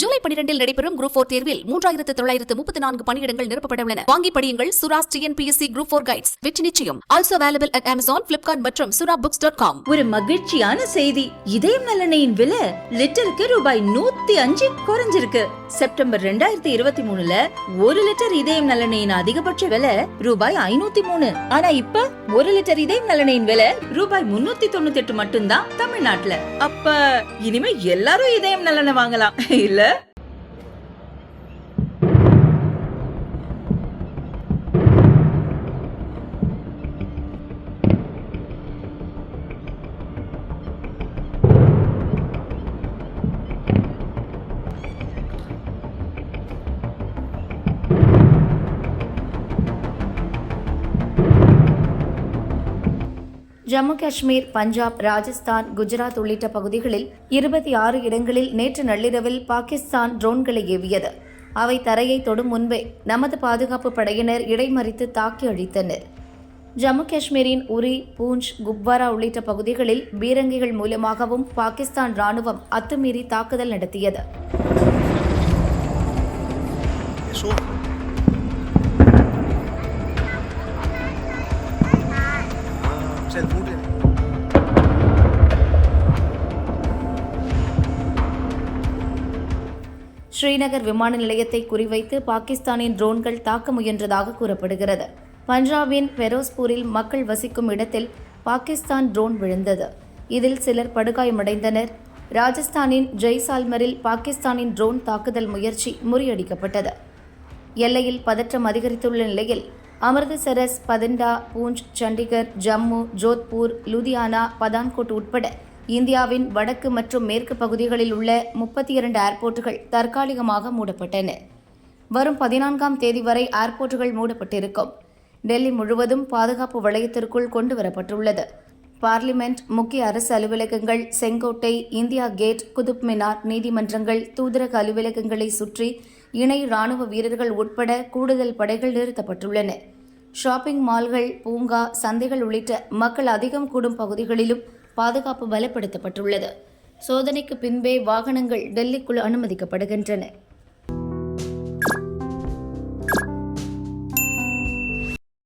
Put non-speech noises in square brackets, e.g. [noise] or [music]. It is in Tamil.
ஜூலை பனிரெண்டில் நடைபெறும் குரூப் போர் தேர்வில் மூன்றாயிரத்து தொள்ளாயிரத்து முப்பத்தி நான்கு பணியிடங்கள் நிரப்பப்பட உள்ளன வாங்கி படியுங்கள் Sura's TNPSC group four guides வெற்றி நிச்சயம். Also available at Amazon Flipkart மற்றும் சுரா புக்ஸ் டாட் காம் ஒரு மகிழ்ச்சியான செய்தி. இதயம் நல்லெண்ணெயின் விலை லிட்டருக்கு ரூபாய் நூத்தி அஞ்சு குறைஞ்சிருக்கு. செப்டம்பர் ரெண்டாயிரத்தி இருபத்தி மூணுல ஒரு லிட்டர் இதயம் நல்லெண்ணெயின் அதிகபட்ச விலை ரூபாய் ஐநூத்தி மூணு. ஆனா இப்ப ஒரு லிட்டர் இதயம் நல்லெண்ணெயின் விலை ரூபாய் முன்னூத்தி தொண்ணூத்தி எட்டு மட்டும்தான் தமிழ்நாட்டுல. அப்ப இனிமே எல்லாரும் இதயம் நல்லெண்ணெய் வாங்கலாம். [laughs] இல்ல? ஜம்மு காஷ்மீர் பஞ்சாப் ராஜஸ்தான் குஜராத் உள்ளிட்ட பகுதிகளில் இருபத்தி ஆறு இடங்களில் நேற்று நள்ளிரவில் பாகிஸ்தான் ட்ரோன்களை ஏவியது. அவை தரையை தொடும் முன்பே நமது பாதுகாப்பு படையினர் இடைமறித்து தாக்கி அழித்தனர். ஜம்மு காஷ்மீரின் உரி பூஞ்ச் குப்வாரா உள்ளிட்ட பகுதிகளில் பீரங்கிகள் மூலமாகவும் பாகிஸ்தான் ராணுவம் அத்துமீறி தாக்குதல் நடத்தியது. Eso. Ah, ஸ்ரீநகர் விமான நிலையத்தை குறிவைத்து பாகிஸ்தானின் ட்ரோன்கள் தாக்க முயன்றதாக கூறப்படுகிறது. பஞ்சாபின் பெரோஸ்பூரில் மக்கள் வசிக்கும் இடத்தில் பாகிஸ்தான் ட்ரோன் விழுந்தது. இதில் சிலர் படுகாயமடைந்தனர். ராஜஸ்தானின் ஜெய்சால்மரில் பாகிஸ்தானின் ட்ரோன் தாக்குதல் முயற்சி முறியடிக்கப்பட்டது. எல்லையில் பதற்றம் அதிகரித்துள்ள நிலையில் அமிர்தசரஸ் பதிண்டா பூஞ்ச் சண்டிகர் ஜம்மு ஜோத்பூர் லுதியானா பதான்கோட் உட்பட இந்தியாவின் வடக்கு மற்றும் மேற்கு பகுதிகளில் உள்ள முப்பத்தி இரண்டு ஏர்போர்ட்டுகள் தற்காலிகமாக மூடப்பட்டன. வரும் பதினான்காம் தேதி வரை ஏர்போர்ட்டுகள் மூடப்பட்டிருக்கும். டெல்லி முழுவதும் பாதுகாப்பு வளையத்திற்குள் கொண்டு வரப்பட்டுள்ளது பார்லிமெண்ட் முக்கிய அரசு அலுவலகங்கள் செங்கோட்டை இந்தியா கேட் குதுப் மினார் நீதிமன்றங்கள் தூதரக அலுவலகங்களை சுற்றி இணை ராணுவ வீரர்கள் உட்பட கூடுதல் படைகள் நிறுத்தப்பட்டுள்ளன. ஷாப்பிங் மால்கள் பூங்கா சந்தைகள் உள்ளிட்ட மக்கள் அதிகம் கூடும் பகுதிகளிலும் பாதுகாப்பு பலப்படுத்தப்பட்டுள்ளது. சோதனைக்கு பின்பே வாகனங்கள் டெல்லிக்குள் அனுமதிக்கப்படுகின்றன.